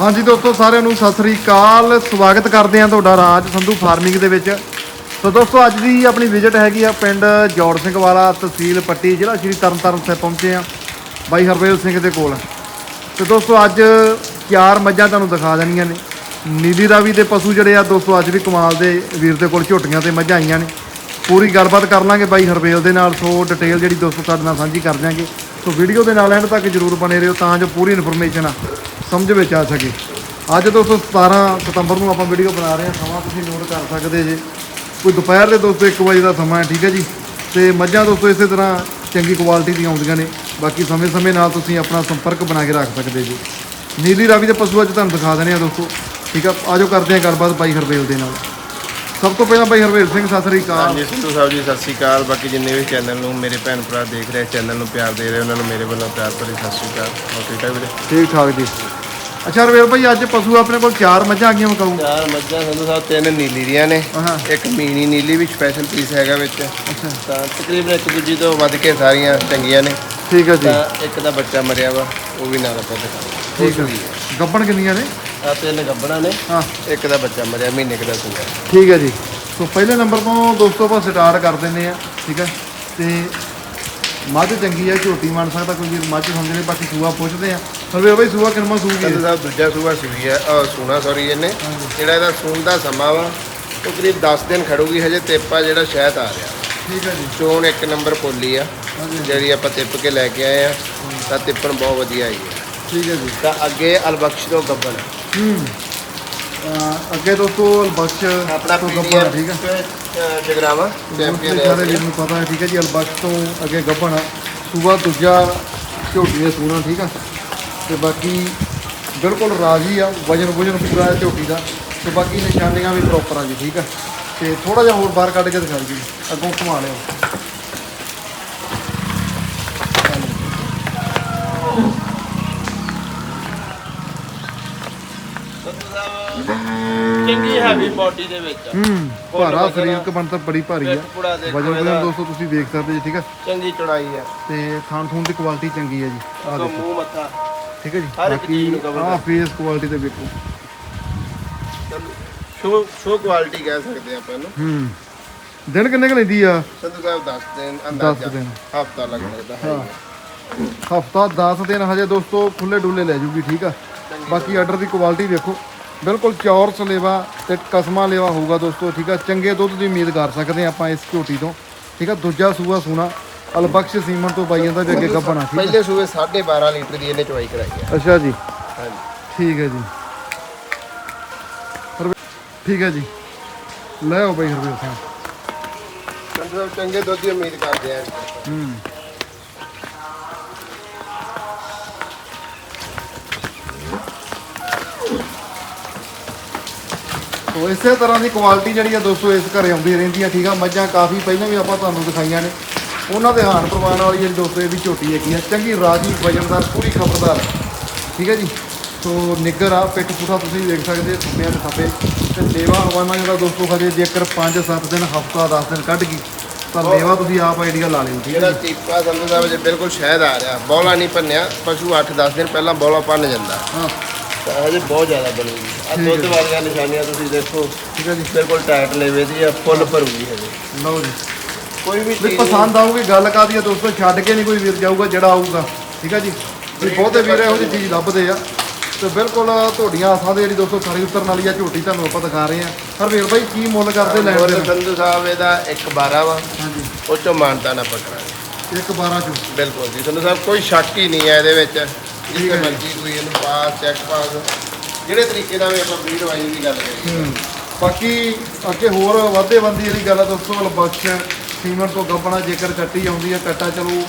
ਹਾਂਜੀ ਦੋਸਤੋ, ਸਾਰਿਆਂ ਨੂੰ ਸਤਿ ਸ੍ਰੀ ਅਕਾਲ। ਸਵਾਗਤ ਕਰਦੇ ਹਾਂ ਤੁਹਾਡਾ ਰਾਜ ਸੰਧੂ ਫਾਰਮਿੰਗ ਦੇ ਵਿੱਚ। ਸੋ ਦੋਸਤੋ, ਅੱਜ ਦੀ ਆਪਣੀ ਵਿਜ਼ਿਟ ਹੈਗੀ ਆ ਪਿੰਡ ਜੋੜ ਸਿੰਘ ਵਾਲਾ ਤਹਿਸੀਲ ਪੱਟੀ, ਜ਼ਿਲ੍ਹਾ ਸ਼੍ਰੀ ਤਰਨਤਾਰਨ ਸਾਹਿਬ ਪਹੁੰਚੇ ਆ ਬਾਈ ਹਰਵੇਲ ਸਿੰਘ ਦੇ ਕੋਲ। ਤੇ ਦੋਸਤੋ, ਅੱਜ ਚਾਰ ਮੱਝਾਂ ਤੁਹਾਨੂੰ ਦਿਖਾ ਦੇਣੀਆਂ ਨੇ। ਨੀਲੀ ਰਾਵੀ ਦੇ ਪਸ਼ੂ ਜਿਹੜੇ ਆ, ਦੋਸਤੋ, ਅੱਜ ਵੀ ਕਮਾਲ ਦੇ ਵੀਰ ਦੇ ਕੋਲ ਝੋਟੀਆਂ ਤੇ ਮੱਝਾਂ ਆਈਆਂ ਨੇ। ਪੂਰੀ ਗੱਲਬਾਤ ਕਰ ਲਾਂਗੇ ਬਾਈ ਹਰਵੇਲ ਦੇ ਨਾਲ, ਸੋ ਡਿਟੇਲ ਜਿਹੜੀ ਦੋਸਤੋ ਤੁਹਾਡੇ ਨਾਲ ਸਾਂਝੀ ਕਰ ਦਿਆਂਗੇ। ਸੋ ਵੀਡੀਓ ਦੇ ਨਾਲ ਐਂਡ ਤੱਕ ਜਰੂਰ ਬਣੇ ਰਹੋ, ਤਾਂ ਜੋ ਪੂਰੀ ਇਨਫੋਰਮੇਸ਼ਨ ਆ ਸਮਝ ਵਿੱਚ ਆ ਸਕੇ। ਅੱਜ ਦੋਸਤੋ 17 ਸਤੰਬਰ ਨੂੰ ਆਪਾਂ ਵੀਡੀਓ ਬਣਾ ਰਹੇ ਹਾਂ। ਸਮਾਂ ਤੁਸੀਂ ਨੋਟ ਕਰ ਸਕਦੇ ਜੇ। ਕੋਈ ਦੁਪਹਿਰ ਦੇ ਦੋਸਤੋ 1 ਵਜੇ ਦਾ ਸਮਾਂ ਹੈ ਠੀਕ ਹੈ ਜੀ? ਤੇ ਮੱਝਾਂ ਦੋਸਤੋ ਇਸੇ ਤਰ੍ਹਾਂ ਚੰਗੀ ਕੁਆਲਿਟੀ ਦੀਆਂ ਆਉਂਦੀਆਂ ਨੇ। ਬਾਕੀ ਸਮੇਂ-ਸਮੇਂ ਨਾਲ ਤੁਸੀਂ ਆਪਣਾ ਸੰਪਰਕ ਬਣਾ ਕੇ ਰੱਖ ਸਕਦੇ ਜੀ। ਨੀਲੀ ਰਾਵੀ ਦੇ ਪਸ਼ੂ ਅੱਜ ਤੁਹਾਨੂੰ ਦਿਖਾ ਦੇਣੇ ਆ ਦੋਸਤੋ। ਠੀਕ ਆ ਆਜੋ ਕਰਦੇ ਹਾਂ ਗੱਲਬਾਤ ਬਾਈ ਹਰਵੇਲ ਦੇ ਨਾਲ। ਸਭ ਤੋਂ ਪਹਿਲਾਂ ਬਾਈ ਹਰਵੇਲ ਸਿੰਘ ਸਤਿ ਸ੍ਰੀ ਅਕਾਲ। ਹਾਂਜੀ ਸਿੰਧੂ ਸਾਹਿਬ ਜੀ ਸਤਿ ਸ਼੍ਰੀ ਅਕਾਲ। ਬਾਕੀ ਜਿੰਨੇ ਵੀ ਚੈਨਲ ਨੂੰ ਮੇਰੇ ਭੈਣ ਭਰਾ ਦੇਖ ਰਹੇ ਚੈਨਲ ਨੂੰ ਪਿਆਰ ਦੇ ਰਹੇ ਉਹਨਾਂ ਨੂੰ ਮੇਰੇ ਵੱਲੋਂ ਪਿਆਰ ਭਰੀ ਸਤਿ ਸ਼੍ਰੀ ਅਕਾਲ। ਹੋਰ ਠੀਕ ਠਾਕ ਵੀਰੇ? ਠੀਕ ਠਾਕ ਜੀ। ਅੱਛਾ ਹਰਵੇਲ ਭਾਈ ਅੱਜ ਪਸ਼ੂ ਆਪਣੇ ਕੋਲ ਚਾਰ ਮੱਝਾਂ ਆ ਗਈਆਂ ਮਕਾਊ ਚਾਰ ਮੱਝਾਂ ਸਿੰਧੂ ਸਾਹਿਬ ਤਿੰਨ ਨੀਲੀ ਦੀਆਂ ਨੇ। ਹਾਂ। ਇੱਕ ਮੀਨੀ ਨੀਲੀ ਵੀ ਸਪੈਸ਼ਲ ਪੀਸ ਹੈਗਾ ਵਿੱਚ। ਅੱਛਾ। ਤਾਂ ਤਕਰੀਬਨ ਇੱਕ ਦੂਜੀ ਤੋਂ ਵੱਧ ਕੇ ਸਾਰੀਆਂ ਚੰਗੀਆਂ ਨੇ। ਠੀਕ ਹੈ ਜੀ। ਤਾਂ ਇੱਕ ਦਾ ਬੱਚਾ ਮਰਿਆ ਵਾ ਉਹ ਵੀ ਨਾਲ ਆਪਾਂ ਦਿਖਾਵਾਂਗੇ ਠੀਕ ਹੈ। ਗੱਬਣ ਕਿੰਨੀਆਂ ਨੇ? ਆ ਤਿੰਨ ਗੱਬਣਾ ਨੇ। ਹਾਂ। ਇੱਕ ਦਾ ਬੱਚਾ ਮਰਿਆ ਮਹੀਨੇ ਕੁ ਦਾ ਸੀਗਾ ਠੀਕ ਹੈ ਜੀ। ਸੋ ਪਹਿਲੇ ਨੰਬਰ ਤੋਂ ਦੋਸਤੋ ਆਪਾਂ ਸਟਾਰਟ ਕਰ ਦਿੰਦੇ ਆ ਠੀਕ ਹੈ ਤੇ ਮੱਝ ਚੰਗੀ ਹੈ ਝੋਟੀ ਮੰਨ ਸਕਦਾ ਕੋਈ ਵੀਰ ਮੱਝ ਹੁੰਦੇ ਨੇ ਬਾਕੀ ਸੂਆ ਪੁੱਛਦੇ ਆ। ਹਰਵੇਲ ਭਾਈ ਸੂਆ ਕਿੰਨਾ ਸੂਗੀ ਸਿੰਧੂ ਸਾਹਿਬ ਦੂਜਾ ਸੂਆ ਸਿਵੀ ਹੈ। ਅਹ ਸੋਨਾ ਸੌਰੀ ਇਹਨੇ। ਜਿਹੜਾ ਇਹਦਾ ਸੂਣ ਦਾ ਸਮਾਂ ਵਾ ਉਹ ਕਰੀਬ 10 ਦਿਨ ਖੜੂਗੀ ਹਜੇ ਤੇਪਾ ਜਿਹੜਾ ਸ਼ਹਿਦ ਆ ਰਿਹਾ। ਠੀਕ ਹੈ ਜੀ। ਚੋਣ ਇੱਕ ਨੰਬਰ ਪੋਲੀ ਆ। ਜਿਹੜੀ ਆਪਾਂ ਤਿੱਪ ਕੇ ਲੈ ਕੇ ਆਏ ਆ ਤਾਂ ਤਿੱਪਣ ਬਹੁਤ ਵਧੀਆ ਆਈ ਹੈ। ਠੀਕ ਹੈ ਜੀ। ਤਾਂ ਅੱਗੇ ਅਲਬਖਸ਼ ਤੋਂ ਗੱਬਨ ਹੂੰ। ਅੱਗੇ ਦੋਸਤੋ ਅਲਬਖਸ਼ ਆਪਣਾ ਤੋਂ ਪੀਡੀਐਫ ਠੀਕ ਹੈ। ਜਗਰਾਵਾ ਚੈਂਪੀਅਨ ਵੀਰ ਨੂੰ ਪਤਾ ਹੈ ਠੀਕ ਹੈ ਜੀ ਅਲਬਖਸ਼ ਤੋਂ ਅੱਗੇ ਗੱਬਣ ਆ। ਸੂਆ ਦੂਜਾ ਝੋਟੀ ਦੇ ਸੂਣਾ ਠੀਕ ਆ। ਤੇ ਬਾਕੀ ਬਿਲਕੁਲ ਰਾਜੀ ਆ ਵਜਨ ਵਜਨ ਪੂਰਾ ਹੈ ਝੋਟੀ ਦਾ ਤੇ ਬਾਕੀ ਨਿਸ਼ਾਨੀਆਂ ਵੀ ਪ੍ਰੋਪਰ ਆ ਜੀ ਠੀਕ ਆ। ਤੇ ਥੋੜਾ ਜਿਹਾ ਹੋਰ ਬਾਹਰ ਕੱਢ ਕੇ ਦਿਖਾ ਜੀ ਅੱਗੋਂ ਘੁਮਾ ਲਿਓ। ਚੰਗੀ ਹੈਵੀ ਬਾਡੀ ਦੇ ਵਿੱਚ। ਹੂੰ ਭਾਰਾ ਸਰੀਰ ਕਬੰਤ ਤਾਂ ਬੜੀ ਭਾਰੀ ਆ। ਵਜਨ। ਵਜਨ ਦੋਸਤੋ ਤੁਸੀਂ ਦੇਖ ਸਕਦੇ ਜੀ ਠੀਕ ਆ। ਚੰਗੀ ਚੜਾਈ ਆ। ਤੇ ਖਾਣ ਖੂਨ ਦੀ ਕੁਆਲਿਟੀ ਚੰਗੀ ਹੈ ਜੀ ਆ ਦੇਖੋ। ਮੂੰਹ ਮੱਥਾ। ਠੀਕ ਹੈ ਜੀ? ਹਰ ਇੱਕ ਚੀਜ਼ ਨੂੰ cover ਆ ਫੇਸ ਕੁਆਲਿਟੀ ਤੇ ਵੇਖੋ। ਸ਼ੋ ਸ਼ੋ ਕੁਆਲਿਟੀ ਕਹਿ ਸਕਦੇ ਆਪਾਂ ਇਹਨੂੰ। ਹੂੰ। ਦਿਨ ਕਿੰਨੇ ਕੁ ਲੈਂਦੀ ਆ? ਸੰਧੂ ਸਾਹਿਬ 10 ਦਿਨ ਦਸ ਅੰਦਾਜ਼ਾ। ਦਿਨ। ਹਫਤਾ ਲੱਗ ਸਕਦਾ ਹੈ ਹਫਤਾ 10 ਦਿਨ ਹਜੇ ਦੋਸਤੋ ਖੁੱਲੇ ਡੁੱਲੇ ਲੈ ਜੂਗੀ ਠੀਕ ਆ? ਬਾਕੀ ਆਰਡਰ ਦੀ ਕੁਆਲਿਟੀ ਵੇਖੋ। ਬਿਲਕੁਲ ਚੌਰ ਸਲੇਵਾ ਤੇ ਕਸਮਾ ਲੇਵਾ ਹੋਊਗਾ ਦੋਸਤੋ ਠੀਕ ਆ? ਚੰਗੇ ਦੁੱਧ ਦੀ ਉਮੀਦ ਕਰ ਸਕਦੇ ਆ ਆਪਾਂ ਇਸ ਝੋਟੀ ਤੋਂ ਠੀਕ ਆ? ਦੂਜਾ ਸੂਆ ਸੂਣਾ। ਅਲਬਖਸ਼ ਸੀਮਨ ਤੋਂ ਬਾਈਆਂ ਦਾ ਵੀ ਅੱਗੇ ਗੱਬਣਾ ਠੀਕ ਪਹਿਲੇ ਸੂਏ 12.5 ਲੀਟਰ ਦੀ ਇਹਨੇ ਚਵਾਈ ਕਰਾਈ ਆ। ਅੱਛਾ ਜੀ। ਹਾਂਜੀ। ਠੀਕ ਹੈ ਜੀ। ਹਰਵੇ- ਠੀਕ ਹੈ ਜੀ। ਲੈ ਆਓ ਬਾਈ ਸਿੰਘ ਸੰਧੂ ਸਾਹਿਬ ਚੰਗੇ ਦੁੱਧ ਦੀ ਉਮੀਦ ਕਰਦੇ ਆ। ਹੂੰ। ਸੋ ਇਸੇ ਤਰ੍ਹਾਂ ਦੀ ਕੁਆਲਿਟੀ ਜਿਹੜੀ ਆ ਦੋਸਤੋ ਇਸ ਘਰੇ ਆਉਂਦੀ ਰਹਿੰਦੀ ਆ ਠੀਕ ਆ? ਮੱਝਾਂ ਕਾਫੀ ਪਹਿਲਾਂ ਵੀ ਆਪਾਂ ਤੁਹਾਨੂੰ ਦਿਖਾਈਆਂ ਨੇ। ਉਹਨਾਂ ਦੇ ਹਾਨ ਪ੍ਰਵਾਨ ਵਾਲੀ ਜਿਹੜੀ ਦੋਸਤੋ ਇਹ ਵੀ ਝੋਟੀ ਹੈਗੀ ਆ ਚੰਗੀ ਰਾਜੀ ਵਜਨਦਾਰ ਪੂਰੀ ਖਬਰਦਾਰ। ਠੀਕ ਹੈ ਜੀ? ਸੋ ਨਿੱਗਰ ਆ ਪਿੱਠ ਪੁੱਠਾ ਤੁਸੀਂ ਦੇਖ ਸਕਦੇ ਸੁਪਿਆਂ ਦੇ ਥੱਪੇ। ਤੇ ਲੇਵਾ ਹਵਾਨਾ ਜਿਹੜਾ ਦੋਸਤੋ ਹਜੇ ਜੇਕਰ 5-7 ਦਿਨ ਹਫਤਾ 10 ਦਿਨ ਕੱਢ ਗਈ ਤਾਂ ਲੇਵਾ ਤੁਸੀਂ ਆਪ ਆਈਡੀਆ ਲਾ ਲਿਓ ਠੀਕ ਹੈ ਜਿਹੜਾ ਟੀਪਾ ਸੰਧੂ ਸਾਹਿਬ ਜੇ ਬਿਲਕੁਲ ਸ਼ਹਿਦ ਆ ਰਿਹਾ ਬੌਲਾ ਨਹੀਂ ਭੰਨਿਆ ਪਸ਼ੂ 8-10 ਦਿਨ ਪਹਿਲਾਂ ਬੌਲਾ ਭੰਨ ਜਾਂਦਾ। ਹਾਂ। ਤਾਂ ਹਜੇ ਬਹੁਤ ਜ਼ਿਆਦਾ ਬਣੂਗੀ ਆ। ਦੁੱਧ ਹੈ। ਵਾਲੀਆਂ ਨਿਸ਼ਾਨੀਆਂ ਤੁਸੀਂ ਦੇਖੋ ਠੀਕ ਹੈ ਜੀ। ਬਿਲਕੁਲ ਟਾਈਟ ਲੈਵੇ ਦੀ ਆ ਫੁੱਲ ਭਰੂਗੀ ਹਜੇ। ਲਓ ਜੀ। ਕੋਈ ਵੀ ਵੀ ਚੀਜ਼ ਪਸੰਦ ਆਊਗੀ ਗੱਲ ਕਾਦੀ ਆ ਦੋਸਤੋ ਛੱਡ ਕੇ ਨਹੀਂ ਕੋਈ ਵੀਰ ਜਾਊਗਾ ਜਿਹੜਾ ਆਊਗਾ। ਠੀਕ ਹੈ ਜੀ? ਵੀ ਬਹੁਤੇ ਵੀਰ ਇਹੋ ਜਿਹੀ ਚੀਜ਼ ਲੱਭਦੇ ਆ। ਤੇ ਬਿਲਕੁਲ ਤੁਹਾਡੀਆਂ ਆਸਾਂ ਦੇ ਜਿਹੜੀ ਦੋਸਤੋ ਖਰੀ ਉਤਰਨ ਵਾਲੀ ਆ ਝੋਟੀ ਤੁਹਾਨੂੰ ਆਪਾਂ ਦਿਖਾ ਰਹੇ ਆ। ਹਰਵੀਰ ਭਾਈ ਕੀ ਮੁੱਲ ਕਰਦੇ ਲੈਣ ਮੁੱਲ ਦੇ? ਸੰਧੂ ਸਾਹਿਬ ਇਹਦਾ 1.12 ਵਾ। ਹਾਂਜੀ। ਉਹ ਚੋਂ ਮਾਨਤਾ ਨਾ ਪਕੜਾਂਗੇ ਇੱਕ 12 ਚੋਂ। ਬਿਲਕੁਲ ਜੀ ਸੰਧੂ ਸਾਹਿਬ ਕੋਈ ਸ਼ੱਕ ਹੀ ਨਹੀਂ ਹੈ ਇਹਦੇ ਵਿੱਚ। ਠੀਕ ਜਿੱਥੇ ਹੈ। ਮਰਜ਼ੀ ਕੋਈ ਇਹਨੂੰ ਪਾਸ ਚੈੱਕ ਪਾਸ। ਜਿਹੜੇ ਤਰੀਕੇ ਨਾਲ ਵੀ ਆਪਾਂ ਵੀਡ ਵਾਈ ਦੀ ਗੱਲ ਕਰੀਏ। ਬਾਕੀ ਅੱਗੇ ਹੋਰ ਵਾਧੇ ਬੰਦੀ ਜਿਹੜੀ ਗੱਲ ਆ ਦੋਸਤੋ ਲਬਖਸ਼ ਸੀਮਰ ਤੋਂ ਗੱਬਣਾ ਜੇਕਰ ਕੱਟੀ ਆਉਂਦੀ ਆ ਕੱਟਾ ਚਲੋ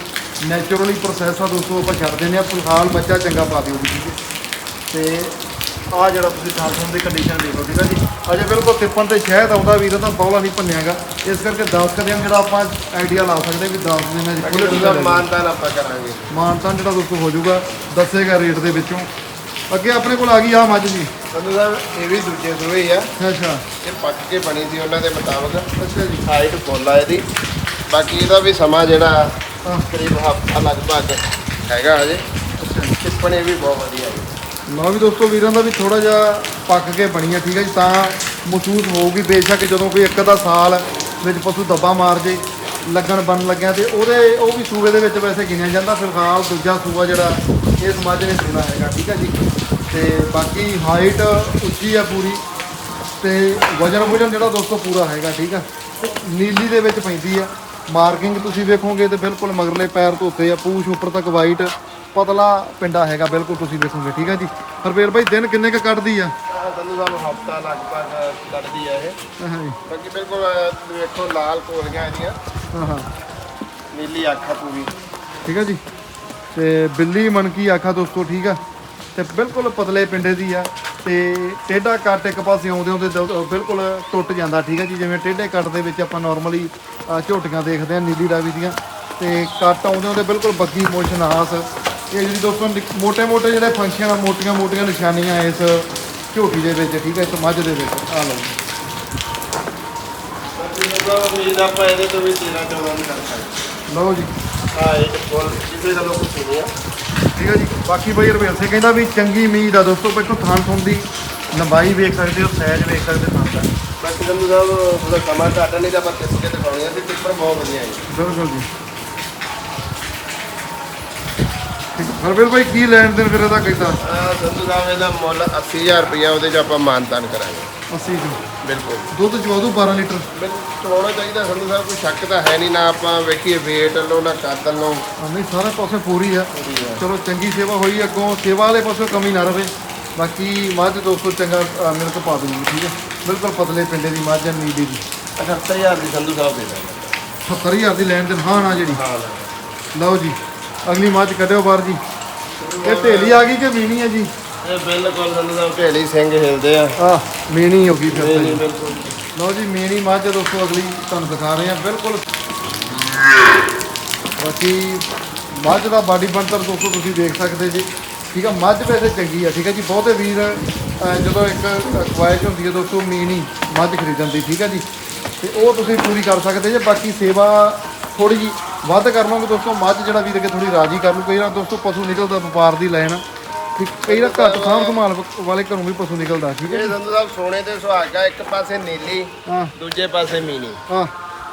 ਨੈਚੁਰਲੀ ਪ੍ਰੋਸੈਸ ਆ ਦੋਸਤੋ ਆਪਾਂ ਛੱਡ ਦਿੰਦੇ ਆ ਫਿਲਹਾਲ ਬੱਚਾ ਚੰਗਾ ਪਾ ਦਿਓ ਜੀ। ਹੈ ਤੇ ਆ ਜਿਹੜਾ ਤੁਸੀਂ ਟ੍ਰਾਂਸਫਾਰਮ ਦੀ ਕੰਡੀਸ਼ਨ ਦੇਖੋ ਠੀਕ ਹੈ ਜੀ? ਅਜੇ ਬਿਲਕੁਲ ਟਿੱਪਣ ਤੇ ਸ਼ਹਿਦ ਆਉਂਦਾ ਵੀਰ ਤਾਂ ਬੌਲਾ ਨਹੀਂ ਭੰਨਿਆਗਾ। ਇਸ ਕਰਕੇ 10 ਕਦਿਆਂ ਜਿਹੜਾ ਆਪਾਂ ਆਈਡੀਆ ਲਾ ਸਕਦੇ ਵੀ 10 ਦਿਨਾਂ ਚ ਬਾਕੀ ਸੰਧੂ ਸਾਹਿਬ ਮਾਨਤਾ ਨਾ ਆਪਾਂ ਕਰਾਂਗੇ। ਮਾਨਤਾਨ ਜਿਹੜਾ ਦੋਸਤੋ ਹੋ ਜਾਊਗਾ ਦੱਸੇਗਾ ਰੇਟ ਦੇ ਵਿੱਚੋਂ। ਅੱਗੇ ਆਪਣੇ ਕੋਲ ਆ ਗਈ ਆ ਮੱਝ ਜੀ। ਸੰਧੂ ਸਾਹਿਬ ਇਹ ਵੀ ਦੂਜੇ ਸੂਏ ਹੀ ਆ। ਅੱਛਾ। ਇਹ ਪੱਕ ਕੇ ਬਣੀ ਸੀ ਉਹਨਾਂ ਦੇ ਮੁਤਾਬਕ। ਅੱਛਾ ਜੀ। ਹਾਈਟ ਆ ਇਹਦੀ। ਬਾਕੀ ਇਹਦਾ ਵੀ ਸਮਾਂ ਜਿਹੜਾ ਹਾਂ। ਕਰੀਬ ਹਫਤਾ ਲਗਭਗ ਹੈਗਾ ਹਜੇ। ਟਿੱਪਣੇ ਵੀ ਬਹੁਤ ਵਧੀਆ ਹੈ ਲਓ ਵੀ ਦੋਸਤੋ ਵੀਰਾਂ ਦਾ ਵੀ ਥੋੜਾ ਜਿਹਾ ਪੱਕ ਕੇ ਬਣੀ ਆ ਠੀਕ ਹੈ ਜੀ? ਤਾਂ ਮਹਿਸੂਸ ਹੋਊਗੀ ਬੇਸ਼ੱਕ ਜਦੋਂ ਕੋਈ ਇੱਕ ਅੱਧਾ ਸਾਲ ਵਿੱਚ ਪਸ਼ੂ ਦੱਬਾ ਮਾਰ ਜੇ ਲੱਗਣ ਬਣ ਲੱਗਿਆ ਤੇ ਉਹਦੇ ਉਹ ਵੀ ਸੂਬੇ ਦੇ ਵਿੱਚ ਵੈਸੇ ਗਿਣਿਆ ਜਾਂਦਾ। ਫਿਲਹਾਲ ਦੂਜਾ ਸੂਬਾ ਜਿਹੜਾ ਇਸ ਮੱਝ ਨੇ ਸੁਣਾ ਹੈਗਾ ਠੀਕ ਹੈ ਜੀ। ਤੇ ਬਾਕੀ ਹਾਈਟ ਉੱਚੀ ਆ ਪੂਰੀ। ਤੇ ਵਜਨ ਵਜਨ ਜਿਹੜਾ ਦੋਸਤੋ ਪੂਰਾ ਹੈਗਾ ਠੀਕ ਆ। ਨੀਲੀ ਦੇ ਵਿੱਚ ਪੈਂਦੀ ਆ। ਮਾਰਕਿੰਗ ਤੁਸੀਂ ਵੇਖੋਗੇ ਤੇ ਬਿਲਕੁਲ ਮਗਰਲੇ ਪੈਰ ਤੋਂ ਉੱਤੇ ਆ ਪੂਛ ਉੱਪਰ ਤੱਕ ਵਾਈਟ ਪਤਲਾ ਪਿੰਡਾ ਹੈਗਾ ਬਿਲਕੁਲ ਤੁਸੀਂ ਵੇਖੋਗੇ ਠੀਕ ਆ ਜੀ। ਹਰਵੇਲ ਭਾਈ ਦਿਨ ਕਿੰਨੇ ਕ ਕੱਢਦੀ ਆ? ਸੰਧੂ ਸਾਹਿਬ ਹਫਤਾ ਲਗਭਗ ਕੱਢਦੀ ਆ ਇਹ। ਹਾਂ ਜੀ। ਬਾਕੀ ਬਿਲਕੁਲ ਵੇਖੋ ਲਾਲ ਕੋਲੀਆਂ ਇਹਦੀਆਂ। ਹਾਂ ਹਾਂ। ਨੀਲੀ ਅੱਖ ਪੂਰੀ। ਠੀਕ ਆ ਜੀ। ਤੇ ਬਿੱਲੀ ਮਣਕੀ ਆਖਾ ਦੋਸਤੋ ਠੀਕ ਆ? ਤੇ ਬਿਲਕੁਲ ਪਤਲੇ ਪਿੰਡੇ ਦੀ ਆ ਤੇ ਟੇਢਾ ਕੱਟ ਇੱਕ ਪਾਸੇ ਆਉਂਦੇ ਹੁੰਦੇ ਬਿਲਕੁਲ ਟੁੱਟ ਜਾਂਦਾ ਠੀਕ ਆ ਜੀ? ਜਿਵੇਂ ਟੇਢੇ ਕੱਟ ਦੇ ਵਿੱਚ ਆਪਾਂ ਨਾਰਮਲੀ ਝੋਟੀਆਂ ਦੇਖਦੇ ਆ ਨੀਲੀ ਰਾਵੀ ਦੀਆਂ। ਤੇ ਕੱਟ ਆਉਂਦੇ ਹੁੰਦੇ ਬਿਲਕੁਲ ਬੱਗੀ ਮੋਸ਼ਨ ਆਸ। ਇਹ ਜਿਹੜੀ ਦੋਸਤੋ ਮੋਟੇ ਮੋਟੇ ਜਿਹੜੇ ਫੰਕਸ਼ਨ ਆ ਮੋਟੀਆਂ-ਮੋਟੀਆਂ ਨਿਸ਼ਾਨੀਆਂ ਇਸ ਝੋਟੀ ਦੇ ਵਿੱਚ ਠੀਕ ਹੈ ਇਸ ਮੱਝ ਦੇ ਵਿੱਚ। ਆ ਲਓ ਉਮੀਦ ਆਪਾਂ ਇਹਦੇ ਤੋਂ ਵੀ 13 14 ਨਹੀਂ ਲਓ ਜੀ। ਹਾਂ ਇਹ ਦਾ ਲੋਕ ਠੀਕ ਜੀ। ਬਾਕੀ ਬਈ ਰਵੇਲ ਸੇ ਕਹਿੰਦਾ ਵੀ ਚੰਗੀ ਉਮੀਦ ਆ ਦੋਸਤੋ ਬੈਠੋ ਥਾਨ ਥੁਣ ਦੀ ਲੰਬਾਈ ਵੇਖ ਸਕਦੇ ਹੋ ਸਾਈਜ਼ ਵੇਖ ਸਕਦੇ ਥਾਨ ਦਾ। ਬਾਕੀ ਸੰਧੂ ਸਾਹਿਬ ਥੋੜਾ ਸਮਾਂ ਘੱਟ ਨਹੀਂ ਤਾਂ ਆਪਾਂ ਕਿਸ ਕੇ ਦਿਖਾਉਣੀ ਆ ਤੇ ਟਿੱਪਰ ਬਹੁਤ ਵਧੀਆ ਹੈ। ਬਿਲਕੁਲ ਜੀ। ਠੀਕ ਹਰਵੇਲ ਭਾਈ ਕੀ ਲੈਣ ਦੇਣ ਫਿਰ ਇਹਦਾ ਕਹਿੰਦਾ ਸੰਧੂ ਸਾਹਿਬ ਇਹਦਾ ਮੁੱਲ 80000 ਰੁਪਇਆ ਉਹਦੇ ਚ ਆਪਾਂ ਮਾਨਤਾਨ ਕਰਾਂਗੇ। 80 ਜੋ। ਬਿਲਕੁਲ ਦੁੱਧ ਚਵਾ ਦੂ 12 ਲੀਟਰ। ਬਿਲਕੁਲ ਚਲਾਉਣਾ ਚਾਹੀਦਾ ਸੰਧੂ ਸਾਹਿਬ ਕੋਈ ਸ਼ੱਕ ਤਾਂ ਹੈ ਨਹੀਂ ਨਾ ਆਪਾਂ ਵੇਖੀਏ weight ਲੋ ਨਾ ਕੱਦ ਲੋ ਹਾਂ, ਨਹੀਂ ਸਾਰੇ ਪਾਸੇ ਪੂਰੀ ਆ। ਚਲੋ ਚੰਗੀ ਸੇਵਾ ਹੋਈ ਅੱਗੋਂ ਸੇਵਾ ਵਾਲੇ ਪਾਸੇ ਕਮੀ ਨਾ ਰਵੇ। ਬਾਕੀ ਮੱਝ ਦੋਸਤੋ ਚੰਗਾ ਮਿਲਕ ਪਾ ਦੂਗੀ ਠੀਕ ਹੈ? ਬਿਲਕੁਲ ਪਤਲੇ ਪਿੰਡੇ ਦੀ ਮੱਝ ਆ, ਨੀਲੀ ਦੀ 78000 ਦੀ ਸੰਧੂ ਸਾਹਿਬ ਦੇ ਦਾਂਗੇ 70000 ਦੀ ਲੈਣ ਦੇਣ ਹਾਂ ਨਾ ਜਿਹੜੀ। ਹਾਂ ਲਓ ਜੀ ਅਗਲੀ ਮੱਝ ਕੱਢਿਓ ਬਾਹਰ ਜੀ। ਇਹ ਢੇਲੀ ਆ ਗਈ ਕਿ ਮੀਣੀ ਹੈ ਜੀ? ਇਹ ਬਿਲਕੁਲ ਸਿੰਘ ਹਿਲਦੇ ਆ। ਆ ਮੀਣੀ ਹੋ ਗਈ ਫਿਰ ਤਾਂ ਜੀ। ਬਿਲਕੁਲ। ਲਓ ਜੀ ਮੇਨੀ ਮੱਝ ਦੋਸਤੋ ਅਗਲੀ ਤੁਹਾਨੂੰ ਦਿਖਾ ਰਹੇ ਹਾਂ ਬਿਲਕੁਲ। ਬਾਕੀ ਮੱਝ ਦਾ ਬਾਡੀ ਬਣਤਰ ਦੋਸਤੋ ਤੁਸੀਂ ਦੇਖ ਸਕਦੇ ਜੀ। ਠੀਕ ਆ ਮੱਝ ਵੈਸੇ ਚੰਗੀ ਆ ਠੀਕ ਆ ਜੀ। ਬਹੁਤੇ ਵੀਰ ਅਹ, ਜਦੋਂ ਇੱਕ ਖਵਾਇਸ਼ ਹੁੰਦੀ ਹੈ ਦੋਸਤੋ ਮੀਨੀ ਮੱਝ ਖਰੀਦਣ ਦੀ ਠੀਕ ਆ ਜੀ। ਤੇ ਉਹ ਤੁਸੀਂ ਪੂਰੀ ਕਰ ਸਕਦੇ ਜੇ ਬਾਕੀ ਸੇਵਾ ਥੋੜੀ ਜੀ ਵੱਧ ਕਰ ਲਓਗੇ ਦੋਸਤੋ। ਮੱਝ ਜਿਹੜਾ ਵੀਰ ਅੱਗੇ ਥੋੜੀ ਰਾਜੀ ਕਰ ਲੂ ਕਈ ਵਾਰ ਦੋਸਤੋ ਪਸ਼ੂ ਨਿਕਲਦਾ ਵਪਾਰ ਦੀ ਲੈਣ। ਠੀਕ ਕਈ ਵਾਰ ਘੱਟ ਸਾਂਭ ਸੰਭਾਲ ਵਾਲੇ ਘਰੋਂ ਵੀ ਪਸ਼ੂ ਨਿਕਲਦਾ ਠੀਕ ਹੈ ਇਹ ਸੰਧੂ ਸਾਹਿਬ ਸੋਨੇ ਤੇ ਸੁਹਾਗਾ ਇੱਕ ਪਾਸੇ ਨੀਲੀ ਹਾਂ। ਦੂਜੇ ਪਾਸੇ ਮੀਨੀ। ਹਾਂ।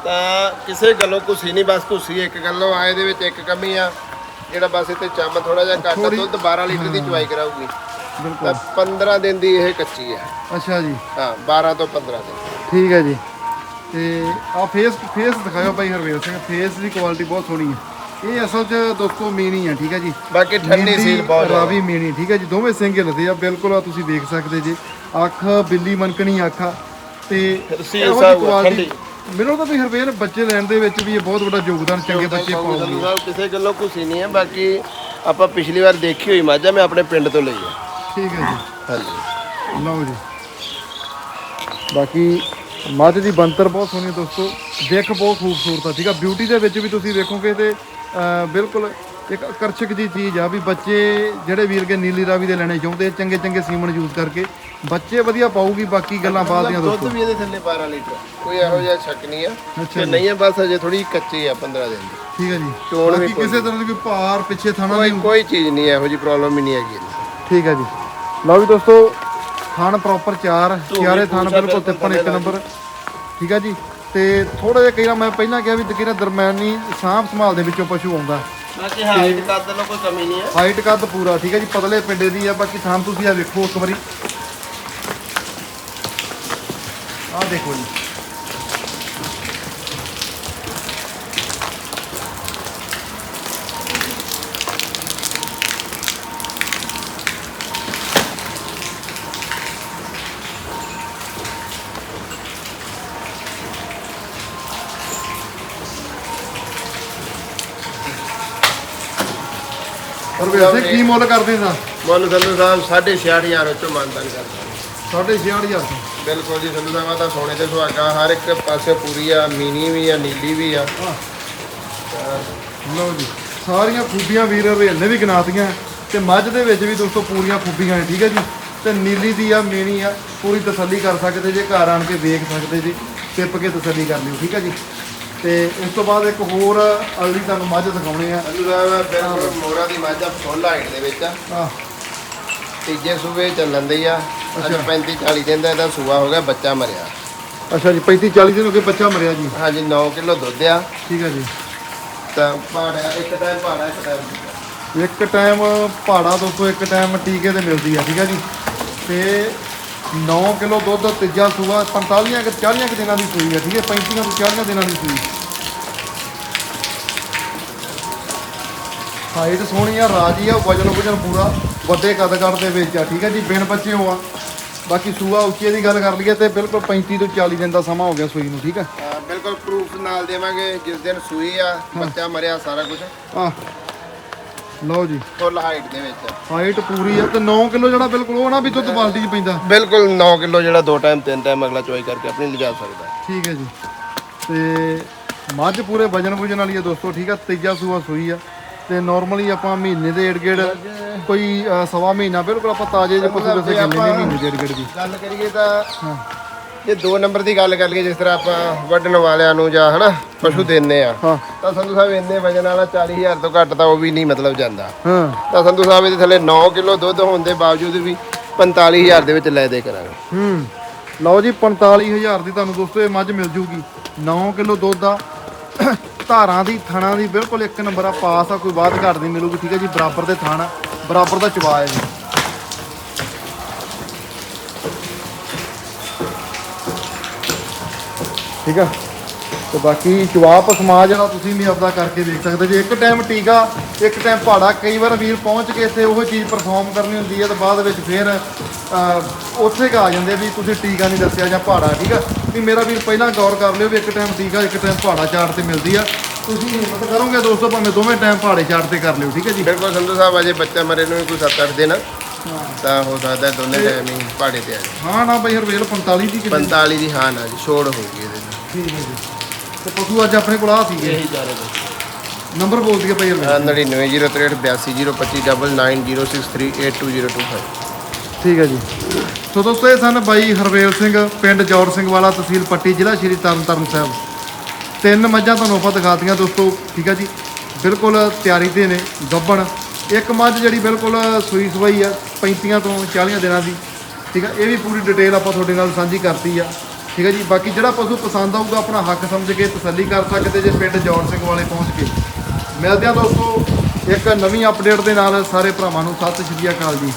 ਤਾਂ ਕਿਸੇ ਗੱਲੋਂ ਕੁਸੀ ਨਹੀਂ ਬਸ ਕੁਸੀ ਇੱਕ ਗੱਲੋਂ ਆ ਇਹਦੇ ਵਿੱਚ ਇੱਕ ਕਮੀ ਆ ਜਿਹੜਾ ਬਸ ਇੱਥੇ ਚੰਮ ਥੋੜਾ ਜਿਹਾ ਘੱਟ ਆ, ਥੋੜ੍ਹੀ- ਦੁੱਧ 12 ਲੀਟਰ ਦੀ ਚਵਾਈ ਕਰਾਊਗੀ। ਬਿਲਕੁਲ। ਤਾਂ 15 ਦਿਨ ਦੀ ਇਹ ਕੱਚੀ ਹੈ ਅੱਛਾ ਜੀ। ਹਾਂ 12 ਤੋਂ 15 ਦਿਨ। ਠੀਕ ਹੈ ਜੀ। ਤੇ ਆ ਫੇਸ ਫੇਸ ਦਿਖਾਓ ਭਾਈ ਹਰਵੇਲ ਸਿੰਘ ਫੇਸ ਦੀ ਕੁਆਲਿਟੀ ਬਹੁਤ ਸੋਹਣੀ ਹੈ। ਇਹ ਅਸਲ 'ਚ ਦੋਸਤੋ ਮੀਨੀ ਹੈ ਠੀਕ ਹੈ ਜੀ? ਬਾਕੀ ਠੰਡੀ ਸੀਲ ਬਹੁਤ। ਰਾਵੀ ਮੀਨੀ ਠੀਕ ਹੈ ਜੀ? ਦੋਵੇਂ ਸਿੰਘ ਹਿਲਦੇ ਆ ਬਿਲਕੁਲ ਆ ਤੁਸੀਂ ਦੇਖ ਸਕਦੇ ਜੀ। ਅੱਖ ਬਿੱਲੀ ਮਨਕਣੀ ਅੱਖ ਆ ਤੇ ਸੀਲ ਸਾਹਿਬ ਠੰਡੀ। ਮੈਨੂੰ ਤਾਂ ਵੀ ਹਰਵੇਲ ਬੱਚੇ ਲੈਣ ਦੇ ਵਿੱਚ ਵੀ ਇਹ ਬਹੁਤ ਵੱਡਾ ਯੋਗਦਾਨ ਚੰਗੇ ਬੱਚੇ ਪਾਉਣਗੇ ਸਾਹਿਬ ਕਿਸੇ ਗੱਲੋਂ ਕੁਸੀ ਨਹੀਂ ਹੈ ਬਾਕੀ ਆਪਾਂ ਪਿਛਲੀ ਵਾਰ ਦੇਖੀ ਹੋਈ ਮੱਝ ਆ ਮੈਂ ਆਪਣੇ ਪਿੰਡ ਤੋਂ ਲਈ ਆ। ਠੀਕ ਹੈ ਜੀ। ਹਾਂਜੀ। ਲਓ ਜੀ। ਬਾਕੀ ਮੱਝ ਦੀ ਬੰਤਰ ਬਹੁਤ ਸੋਹਣੀ ਦੋਸਤੋ। ਦੇਖ ਬਹੁਤ ਖੂਬਸੂਰਤ ਆ ਠੀਕ ਆ? ਬਿਊਟੀ ਦੇ ਵਿੱਚ ਵੀ ਤੁਸੀਂ ਵੇਖੋਗੇ ਤੇ ਬਿਲਕੁਲ ਇੱਕ ਆਕਰਸ਼ਕ ਜੀ ਚੀਜ਼ ਆ ਵੀ ਬੱਚੇ ਜਿਹੜੇ ਵੀਰ ਕੇ ਨੀਲੀ ਰਾਵੀ ਦੇ ਲੈਣੇ ਚਾਹੁੰਦੇ ਆ, ਚੰਗੇ ਚੰਗੇ ਸੀਮਨ ਯੂਜ਼ ਕਰਕੇ। ਬੱਚੇ ਵਧੀਆ ਪਾਊਗੀ ਬਾਕੀ ਗੱਲਾਂ ਬਾਅਦ ਦੀਆਂ ਦੁੱਧ ਦੋਸਤੋ। ਵੀ ਇਹਦੇ ਥੱਲੇ 12 ਲੀਟਰ। ਕੋਈ ਇਹੋ ਜਿਹਾ ਸ਼ੱਕ ਨਹੀਂ ਆ। ਅੱਛਾ ਤੇ ਜੀ। ਨਹੀਂ ਹੈ ਬਸ ਅਜੇ ਥੋੜੀ ਕੱਚੀ ਆ 15 ਦਿਨ ਦੀ। ਠੀਕ ਹੈ ਜੀ। ਚੋਣ ਵੀ ਬਾਕੀ ਕੋਈ ਕਿਸੇ ਤਰ੍ਹਾਂ ਦੀ ਕੋਈ ਭਾਰ ਪਿੱਛੇ ਥਾਣਾ ਕੋਈ ਨਹੀਂ। ਕੋਈ ਚੀਜ਼ ਨਹੀਂ ਇਹੋ ਜੀ ਪ੍ਰੋਬਲਮ ਹੀ ਨਹੀਂ ਹੈਗੀ ਇਹਨੂੰ। ਠੀਕ ਹੈ ਜੀ। ਲਓ ਵੀ ਦੋਸਤੋ ਥਾਣ ਪ੍ਰੋਪਰ ਚਾਰ ਚਾਰੇ ਥਾਣ ਬਿਲਕੁਲ ਤਿੱਪਣ ਇੱਕ ਨੰਬਰ ਠੀਕ ਹੈ ਜੀ। ਤੇ ਥੋੜਾ ਜਿਹਾ ਕਈ ਵਾਰ ਮੈਂ ਪਹਿਲਾਂ ਕਿਹਾ ਵੀ ਤਕੀਰਾ ਦਰਮਿਆਨੀ ਸਾਂਭ ਸੰਭਾਲ ਦੇ ਵਿੱਚੋਂ ਪਸ਼ੂ ਆਉਂਦਾ। ਬਾਕੀ ਹਾਈਟ ਕੱਦ ਲੋ ਕੋਈ ਕਮੀ ਨਹੀਂ ਹੈ। ਹਾਈਟ ਕੱਦ ਪੂਰਾ ਠੀਕ ਹੈ ਜੀ ਪਤਲੇ ਪਿੰਡੇ ਦੀ ਆ ਬਾਕੀ ਥਾਂ ਤੁਸੀਂ ਆ ਵੇਖੋ ਇੱਕ ਵਾਰੀ। ਆਹ ਦੇਖੋ ਜੀ। ਪਰ ਵੈਸੇ ਕੀ ਮੁੱਲ ਕਰਦੇ ਦਾ ਮੁੱਲ ਸੰਧੂ ਸਾਹਿਬ 66500 ਚੋਂ ਮਾਨਦਾਨ ਕਰਦਾ। 6500 ਤੋਂ? ਬਿਲਕੁਲ ਜੀ ਸੰਧੂ ਸਾਹਿਬ ਦਾ ਸੋਨੇ ਤੇ ਸੁਹਾਗਾ ਹਰ ਇੱਕ ਪਾਸੇ ਪੂਰੀ ਆ ਮੀਨੀ ਵੀ ਆ ਨੀਲੀ ਵੀ ਆ। ਲਓ ਜੀ ਸਾਰੀਆਂ ਖੂਬੀਆਂ ਵੀਰ ਰੇਲ ਨੇ ਵੀ ਗਿਣਾਤੀਆਂ ਤੇ ਮੱਝ ਦੇ ਵਿੱਚ ਵੀ ਦੋਸਤੋ ਪੂਰੀਆਂ ਖੂਬੀਆਂ ਨੇ ਠੀਕ ਹੈ ਜੀ? ਤੇ ਨੀਲੀ ਦੀ ਆ ਮੇਣੀ ਆ ਪੂਰੀ ਤਸੱਲੀ ਕਰ ਸਕਦੇ ਜੇ ਘਰ ਆਣ ਕੇ ਵੇਖ ਸਕਦੇ ਜੀ ਟਿੱਪ ਕੇ ਤਸੱਲੀ ਕਰ ਲਿਓ ਠੀਕ ਹੈ ਜੀ? ਤੇ ਇਸ ਤੋਂ ਬਾਅਦ ਇੱਕ ਹੋਰ ਅਗਲੀ ਤੁਹਾਨੂੰ ਮੱਝ ਦਿਖਾਉਣੇ ਆ। ਸੰਧੂ ਸਾਹਿਬ ਬਿਲਕੁਲ ਮੋਰਾ ਦੀ ਮੱਝ ਆ ਫੁੱਲ ਹਾਈਟ ਦੇ ਵਿੱਚ ਆ। ਆਹ। ਤੀਜੇ ਸੂਬੇ ਚੱਲਣ ਦੀ ਆ। ਅੱਜ ਅੱਛਾ। 35 40 ਦਿਨ ਦਾ ਇਹਦਾ ਸੂਆ ਹੋ ਗਿਆ ਬੱਚਾ ਮਰਿਆ। ਅੱਛਾ ਜੀ 35 40 ਦਿਨ ਹੋ ਗਏ ਬੱਚਾ ਮਰਿਆ ਜੀ। ਹਾਂਜੀ 9 ਕਿਲੋ ਦੁੱਧ ਆ। ਠੀਕ ਹੈ ਜੀ। ਤਾਂ ਪਾੜਾ ਇੱਕ ਟਾਈਮ ਪਾੜਾ ਇੱਕ ਟਾਈਮ ਇੱਕ ਟਾਈਮ ਪਹਾੜਾ ਦੋਸਤੋ ਇੱਕ ਟਾਈਮ ਟੀਕੇ ਤੇ ਮਿਲਦੀ ਆ ਠੀਕ ਹੈ ਜੀ। ਤੇ 9 ਕਿਲੋ ਦੁੱਧ ਤੀਜਾ ਸੂਆ 45 ਕਿ 40 ਕੁ ਦਿਨਾਂ ਦੀ ਸੂਈ ਆ ਠੀਕ ਹੈ 35 ਤੋਂ 40 ਦਿਨਾਂ ਦੀ ਸੂਈ। ਹਾਈਟ ਸੋਹਣੀ ਆ ਰਾਜੀ ਆ ਵਜਨ ਵਜਨ ਪੂਰਾ ਵੱਡੇ ਕੱਦ ਕੱਦ ਦੇ ਵਿੱਚ ਆ ਠੀਕ ਹੈ ਜੀ ਬਿਨ ਬੱਚਿਓ ਆ। ਬਾਕੀ ਸੂਆ ਉੱਚੇ ਦੀ ਗੱਲ ਕਰ ਲਈਏ ਤੇ ਬਿਲਕੁਲ 35 ਤੋਂ 40 ਦਿਨ ਦਾ ਸਮਾਂ ਹੋ ਗਿਆ ਸੂਈ ਨੂੰ ਠੀਕ ਹੈ ਹਾਂ, ਬਿਲਕੁਲ ਪ੍ਰੂਫ ਨਾਲ ਦੇਵਾਂਗੇ ਜਿਸ ਦਿਨ ਸੂਈ ਆ ਬੱਚਾ ਮਰਿਆ ਸਾਰਾ ਕੁਝ ਆ ਲਓ ਜੀ। ਫੁੱਲ ਹਾਈਟ ਦੇ ਵਿੱਚ ਹਾਈਟ ਪੂਰੀ ਆ ਤੇ 9 ਕਿਲੋ ਜਿਹੜਾ ਬਿਲਕੁਲ ਉਹ ਨਾ ਵੀ ਦੁੱਧ ਬਾਲਟੀ 'ਚ ਪੈਂਦਾ। ਬਿਲਕੁਲ 9 ਕਿਲੋ ਜਿਹੜਾ ਦੋ ਟਾਈਮ ਤਿੰਨ ਟਾਈਮ ਅਗਲਾ ਚੋਈ ਕਰਕੇ ਆਪਣੀ ਲਿਜਾ ਸਕਦਾ। ਠੀਕ ਹੈ ਜੀ। ਤੇ ਮੱਝ ਪੂਰੇ ਵਜਨ ਵਜਨ ਵਾਲੀ ਆ ਦੋਸਤੋ ਠੀਕ ਆ ਤੀਜਾ ਸੂਆ ਸੂਈ ਆ। ਤੇ ਨਾਰਮਲੀ ਆਪਾਂ ਮਹੀਨੇ ਦੇ ਏੜ ਗੇੜ ਕੋਈ ਸਵਾ ਮਹੀਨਾ ਬਿਲਕੁਲ ਆਪਾਂ ਤਾਜ਼ੇ ਜਿਹੇ ਪਸ਼ੂ ਦੇ ਕਿੰਨੇ ਨਹੀਂ ਮਹੀਨੇ ਦੇ ਏੜ ਗੇੜ ਦੀ। ਗੱਲ ਕਰੀਏ ਤਾਂ ਇਹ ਦੋ ਨੰਬਰ ਦੀ ਗੱਲ ਕਰ ਲਈਏ ਜਿਸ ਤਰ੍ਹਾਂ ਆਪਾਂ ਵੱਢਣ ਵਾਲਿਆਂ ਨੂੰ ਜਾਂ ਹਨਾ ਪਸ਼ੂ ਦਿੰਨੇ ਆ ਤਾਂ ਸੰਧੂ ਸਾਹਿਬ ਇੰਨੇ ਵਜਨ ਵਾਲਾ 40000 ਤੋਂ ਘੱਟ ਤਾਂ ਉਹ ਵੀ ਨਹੀਂ ਮਤਲਬ ਜਾਂਦਾ। ਹਾਂ। ਤਾਂ ਸੰਧੂ ਸਾਹਿਬ ਇਹਦੇ ਥੱਲੇ 9 ਕਿਲੋ ਦੁੱਧ ਹੋਣ ਦੇ ਬਾਵਜੂਦ ਵੀ 45000 ਦੇ ਵਿੱਚ ਲੈ ਦੇ ਕਰਾਂਗੇ। ਹੂੰ। ਲਓ ਜੀ 45000 ਦੀ ਤੁਹਾਨੂੰ ਦੋਸਤੋ ਇਹ ਮੱਝ ਮਿਲ ਜੂਗੀ। 9 ਕਿਲੋ ਦੁੱਧ ਆ। ਧਾਰਾਂ ਦੀ, ਥਣਾ ਦੀ, ਬਿਲਕੁਲ ਇੱਕ ਨੰਬਰ ਆ, ਪਾਸ ਆ, ਕੋਈ ਬਾਤ ਘੱਟ ਨਹੀਂ ਮਿਲੂਗੀ, ਠੀਕ ਹੈ ਜੀ, ਬਰਾਬਰ ਦੇ ਥਾਣਾ ਬਰਾਬਰ ਦਾ ਚਵਾ ਹੈ ਜੀ। ਠੀਕ ਆ? ਤੇ ਬਾਕੀ ਚਵਾਪ ਸਮਾਜ ਜਿਹੜਾ ਤੁਸੀਂ ਵੀ ਆਪਦਾ ਕਰਕੇ ਦੇਖ ਸਕਦੇ ਜੇ ਇੱਕ ਟਾਈਮ ਟੀਕਾ ਇੱਕ ਟਾਈਮ ਪਹਾੜਾ ਕਈ ਵਾਰ ਵੀਰ ਪਹੁੰਚ ਕੇ ਇੱਥੇ ਉਹ ਚੀਜ਼ ਪਰਫਾਰਮ ਕਰਨੀ ਹੁੰਦੀ ਹੈ ਤੇ ਬਾਅਦ ਵਿੱਚ ਫਿਰ ਉੱਥੇ ਕੁ ਆ ਜਾਂਦੇ ਵੀ ਤੁਸੀਂ ਟੀਕਾ ਨਹੀਂ ਦੱਸਿਆ ਜਾਂ ਪਹਾੜਾ ਠੀਕ ਆ? ਵੀ ਮੇਰਾ ਵੀਰ ਪਹਿਲਾਂ ਗੌਰ ਕਰ ਲਿਓ ਵੀ ਇੱਕ ਟਾਈਮ ਟੀਕਾ ਇੱਕ ਟਾਈਮ ਪਹਾੜਾ ਚਾਟ ਤੇ ਮਿਲਦੀ ਆ। ਤੁਸੀਂ ਹਿੰਮਤ ਕਰੋਗੇ ਦੋਸਤੋ ਭਾਵੇਂ ਦੋਵੇਂ ਟਾਈਮ ਪਹਾੜੇ ਚਾਟ ਤੇ ਕਰ ਲਿਓ ਠੀਕ ਹੈ ਜੀ? ਬਿਲਕੁਲ ਸੰਧੂ ਸਾਹਿਬ ਅਜੇ ਬੱਚਾ ਮਰੇ ਨੂੰ ਵੀ ਕੋਈ 7-8 ਦਿਨ ਤਾਂ ਹੋ ਸਕਦਾ ਦੋਨੇ ਟਾਈਮ ਹੀ ਪਹਾੜੇ ਤੇ ਆ ਜਾਏ ਹਾਂ ਨਾ ਬਈ ਹਰਵੇਲ 45 ਦੀ ਕਿੰਨੀ? 45 ਦੀ ਹਾਂ ਨਾ ਜੀ ਛੋੜ ਹੋਊਗੀ ਇਹਦੇ ਨਾਲ। ਠੀਕ ਹੈ ਜੀ। ਤੇ ਪਸ਼ੂ ਅੱਜ ਆਪਣੇ ਕੋਲ ਆ ਸੀਗੇ। ਇਹੀ ਚਾਰੇ ਨੰਬਰ ਬੋਲ ਦਈਏ ਭਾਈ ਹਰਵੇਲ 9903829063820225 ਠੀਕ ਹੈ ਜੀ। ਸੋ ਦੋਸਤੋ ਇਹ ਸਨ ਬਾਈ ਹਰਵੇਲ ਸਿੰਘ ਪਿੰਡ ਜੌਰ ਸਿੰਘ ਵਾਲਾ ਤਹਿਸੀਲ ਪੱਟੀ ਜ਼ਿਲ੍ਹਾ ਸ਼੍ਰੀ ਤਰਨਤਾਰਨ ਸਾਹਿਬ। ਤਿੰਨ ਮੱਝਾਂ ਤੁਹਾਨੂੰ ਆਪਾਂ ਦਿਖਾਤੀਆਂ ਦੋਸਤੋ ਠੀਕ ਹੈ ਜੀ। ਬਿਲਕੁਲ ਤਿਆਰੀ ਤੇ ਨੇ ਗੱਬਣ। ਇੱਕ ਮੱਝ ਜਿਹੜੀ ਬਿਲਕੁਲ ਸੂਈ ਸਵਾਈ ਆ 35 ਤੋਂ 40 ਦਿਨਾਂ ਦੀ ਠੀਕ ਹੈ। ਇਹ ਵੀ ਪੂਰੀ ਡਿਟੇਲ ਆਪਾਂ ਤੁਹਾਡੇ ਨਾਲ ਸਾਂਝੀ ਕਰਤੀ ਆ। ਠੀਕ ਹੈ ਜੀ, ਬਾਕੀ ਜਿਹੜਾ ਪਸ਼ੂ ਪਸੰਦ ਆਊਗਾ, ਆਪਣਾ ਹੱਕ ਸਮਝ ਕੇ ਤਸੱਲੀ ਕਰ ਸਕਦੇ ਜੇ ਪਿੰਡ ਜੌਰ ਸਿੰਘ ਵਾਲੇ ਪਹੁੰਚ ਕੇ। ਮਿਲਦੇ ਆ ਦੋਸਤੋ, ਇੱਕ ਨਵੀਂ ਅਪਡੇਟ ਦੇ ਨਾਲ ਸਾਰੇ ਭਰਾਵਾਂ ਨੂੰ ਸਤਿ ਸ਼੍ਰੀ ਅਕਾਲ ਜੀ।